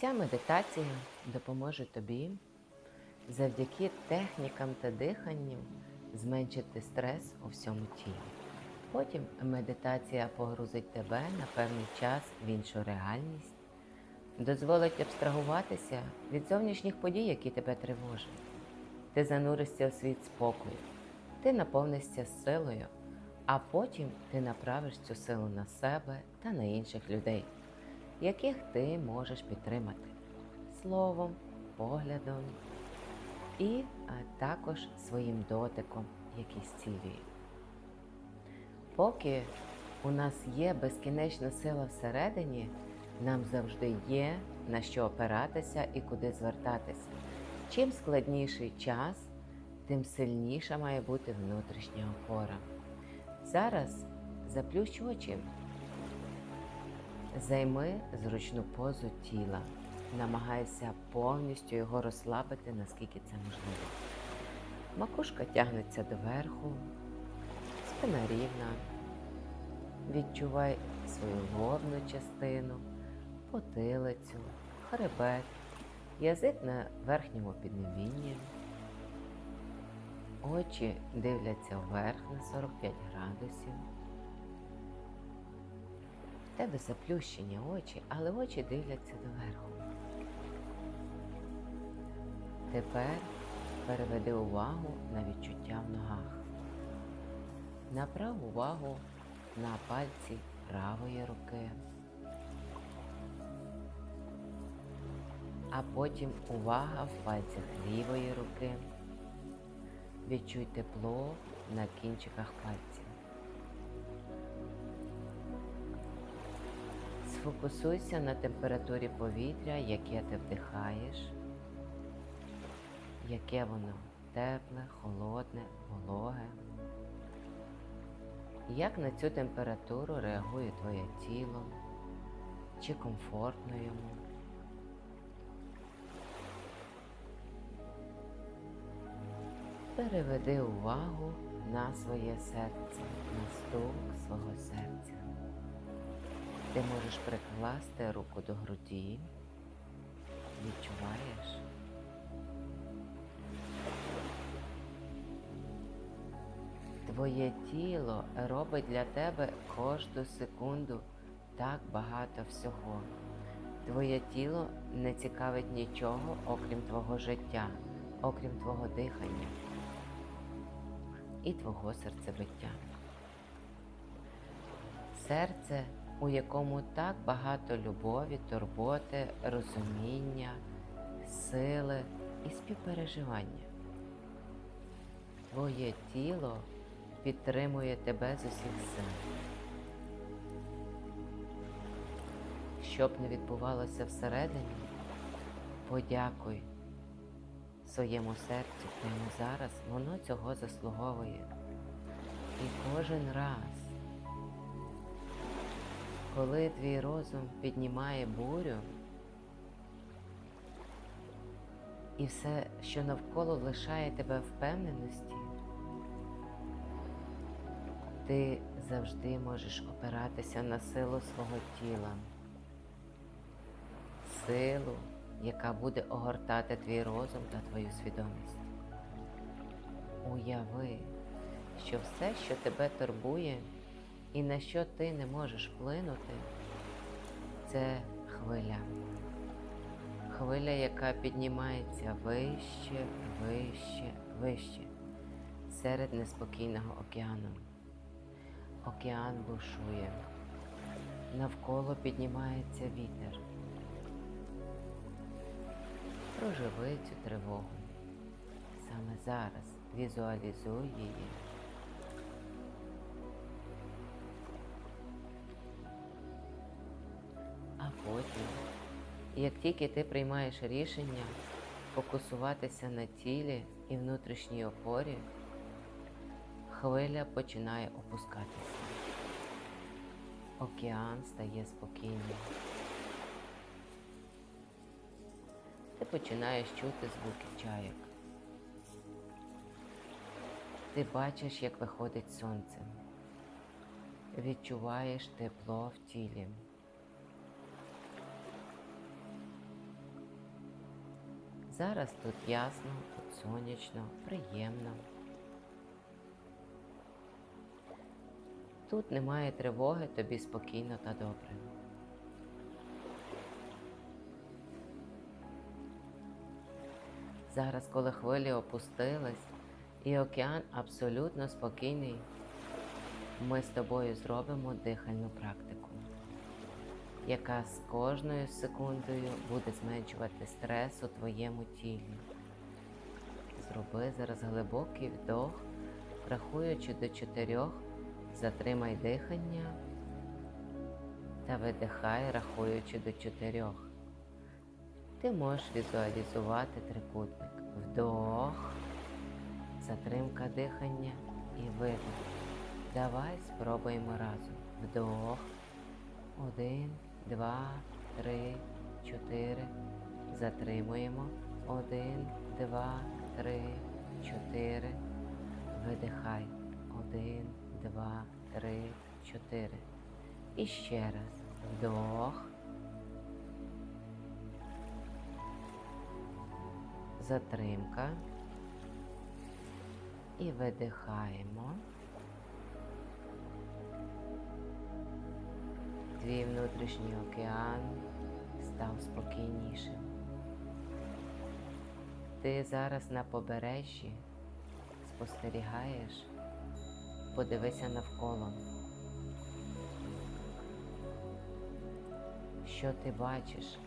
Ця медитація допоможе тобі завдяки технікам та диханню зменшити стрес у всьому тілі. Потім медитація погрузить тебе на певний час в іншу реальність, дозволить абстрагуватися від зовнішніх подій, які тебе тривожать. Ти зануришся у світ спокою, ти наповнишся силою, а потім ти направиш цю силу на себе та на інших людей, яких ти можеш підтримати словом, поглядом і також своїм дотиком, який зцілює. Поки у нас є безкінечна сила всередині, нам завжди є на що опиратися і куди звертатися. Чим складніший час, тим сильніша має бути внутрішня опора. Зараз заплющ очі, займи зручну позу тіла, намагайся повністю його розслабити, наскільки це можливо. Макушка тягнеться доверху, спина рівна. Відчувай свою лобну частину, потилицю, хребет, язик на верхньому піднебінні. Очі дивляться вверх на 45 градусів. Тебе заплющені очі, але очі дивляться доверху. Тепер переведи увагу на відчуття в ногах. Направ увагу на пальці правої руки. А потім увага в пальцях лівої руки. Відчуй тепло на кінчиках пальців. Сфокусуйся на температурі повітря, яке ти вдихаєш, яке воно тепле, холодне, вологе. Як на цю температуру реагує твоє тіло, чи комфортно йому? Переведи увагу на своє серце, на стук свого серця. Ти можеш прикласти руку до груді, відчуваєш. Твоє тіло робить для тебе кожну секунду так багато всього. Твоє тіло не цікавить нічого, окрім твого життя, окрім твого дихання і твого серцебиття. Серце, у якому так багато любові, турботи, розуміння, сили і співпереживання. Твоє тіло підтримує тебе з усіх сил. Щоб не відбувалося всередині, подякуй своєму серцю прямо зараз, воно цього заслуговує. І кожен раз, коли твій розум піднімає бурю, і все, що навколо лишає тебе впевненості, ти завжди можеш опиратися на силу свого тіла, силу, яка буде огортати твій розум та твою свідомість. Уяви, що все, що тебе турбує і на що ти не можеш вплинути, це хвиля. Хвиля, яка піднімається вище, вище, вище серед неспокійного океану. Океан бушує, навколо піднімається вітер. Проживи цю тривогу. Саме зараз візуалізуй її. Як тільки ти приймаєш рішення фокусуватися на тілі і внутрішній опорі, хвиля починає опускатися. Океан стає спокійним. Ти починаєш чути звуки чайок. Ти бачиш, як виходить сонце. Відчуваєш тепло в тілі. Зараз тут ясно, тут сонячно, приємно. Тут немає тривоги, тобі спокійно та добре. Зараз, коли хвилі опустились і океан абсолютно спокійний, ми з тобою зробимо дихальну практику, яка з кожною секундою буде зменшувати стрес у твоєму тілі. Зроби зараз глибокий вдох, рахуючи до чотирьох, затримай дихання та видихай, рахуючи до чотирьох. Ти можеш візуалізувати трикутник. Вдох, затримка дихання і видих. Давай спробуємо разом. Вдох. Один, два, три, чотири. Затримуємо. Один, два, три, чотири. Видихай. Один, два, три, чотири. І ще раз. Вдох. затримка і видихаємо. Твій внутрішній океан став спокійнішим. Ти зараз на побережжі спостерігаєш, подивися навколо. Що ти бачиш,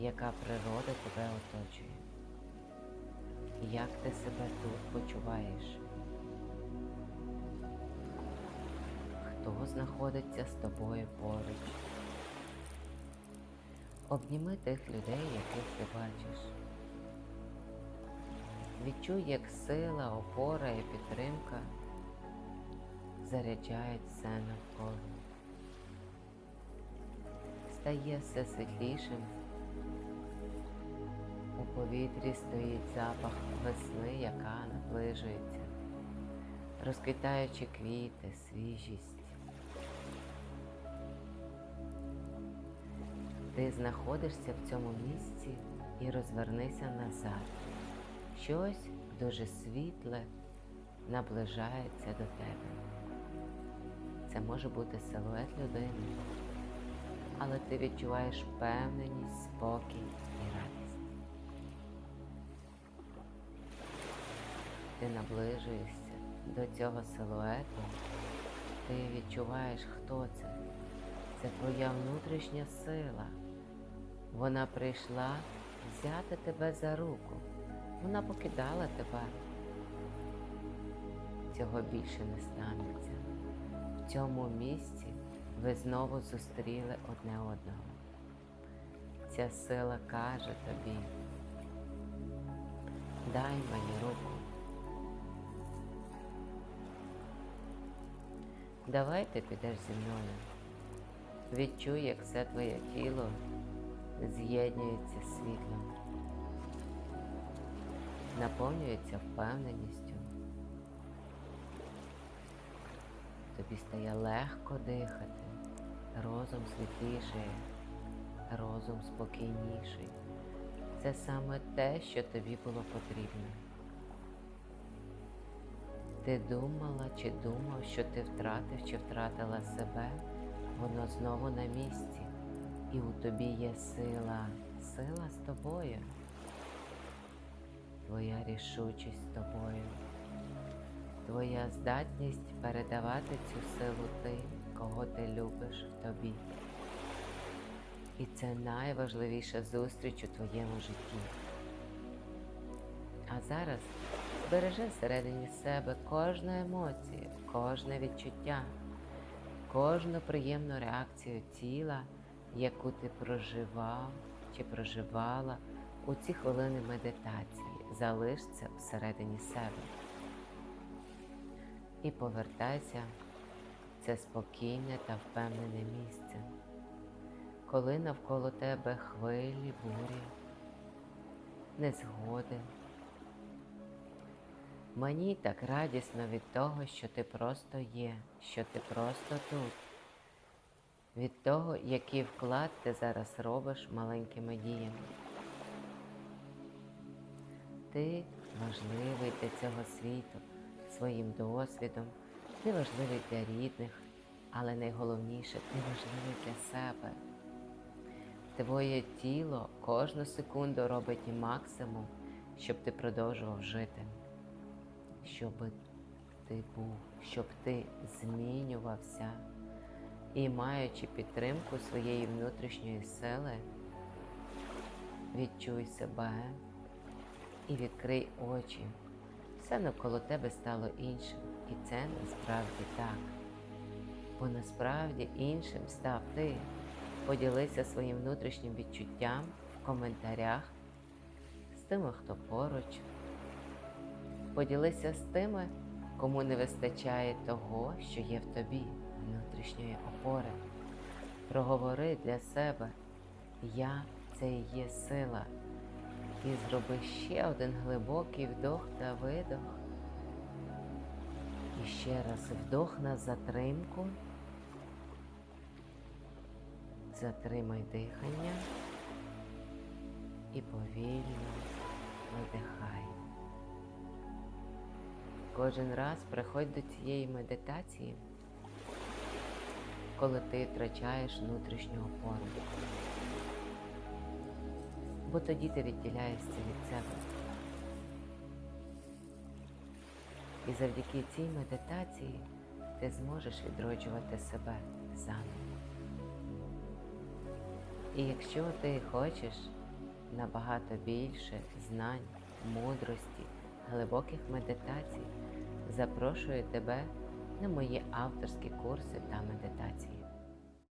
яка природа тебе оточує? Як ти себе тут почуваєш? Хто знаходиться з тобою поруч? Обніми тих людей, яких ти бачиш. Відчуй, як сила, опора і підтримка заряджають все навколо. Стає все світлішим. У повітрі стоїть запах весни, яка наближується, розквітаючи квіти, свіжість. Ти знаходишся в цьому місці і розвернися назад. Щось дуже світле наближається до тебе. Це може бути силует людини, але ти відчуваєш впевненість, спокій і радість. Ти наближуєшся до цього силуету, ти відчуваєш, хто це. Це твоя внутрішня сила. Вона прийшла взяти тебе за руку. Вона покидала тебе. Цього більше не станеться. В цьому місці ви знову зустріли одне одного. Ця сила каже тобі, дай мені руку. Давай ти підеш зі мною. Відчуй, як все твоє тіло з'єднується з світлом, наповнюється впевненістю. Тобі стає легко дихати, розум світліший, розум спокійніший. Це саме те, що тобі було потрібно. Ти думала чи думав, що ти втратив чи втратила себе, воно знову на місці. І у тобі є сила, сила з тобою. Твоя рішучість з тобою, твоя здатність передавати цю силу тим, кого ти любиш в тобі. І це найважливіша зустріч у твоєму житті. А зараз збережи всередині себе кожну емоцію, кожне відчуття, кожну приємну реакцію тіла, яку ти проживав чи проживала у ці хвилини медитації. Залиш це всередині себе. І повертайся в це спокійне та впевнене місце, коли навколо тебе хвилі, бурі, незгоди. Мені так радісно від того, що ти просто є, що ти просто тут, від того, який вклад ти зараз робиш маленькими діями. Ти важливий для цього світу своїм досвідом, ти важливий для рідних, але найголовніше ти важливий для себе. Твоє тіло кожну секунду робить максимум, щоб ти продовжував жити, щоб ти був, щоб ти змінювався. І маючи підтримку своєї внутрішньої сили, відчуй себе і відкрий очі. Все навколо тебе стало іншим, і це насправді так. Бо насправді іншим став ти. Поділися своїм внутрішнім відчуттям в коментарях з тими, хто поруч. Поділися з тими, кому не вистачає того, що є в тобі, внутрішньої опори. Проговори для себе Я це і є сила. І зроби ще один глибокий вдох та видох. І ще раз вдох на затримку. Затримай дихання і повільно видихай. Кожен раз приходь до цієї медитації, коли ти втрачаєш внутрішню опору. Бо тоді ти відділяєшся від себе. І завдяки цій медитації ти зможеш відроджувати себе заново. І якщо ти хочеш набагато більше знань, мудрості, глибоких медитацій, запрошую тебе на мої авторські курси та медитації.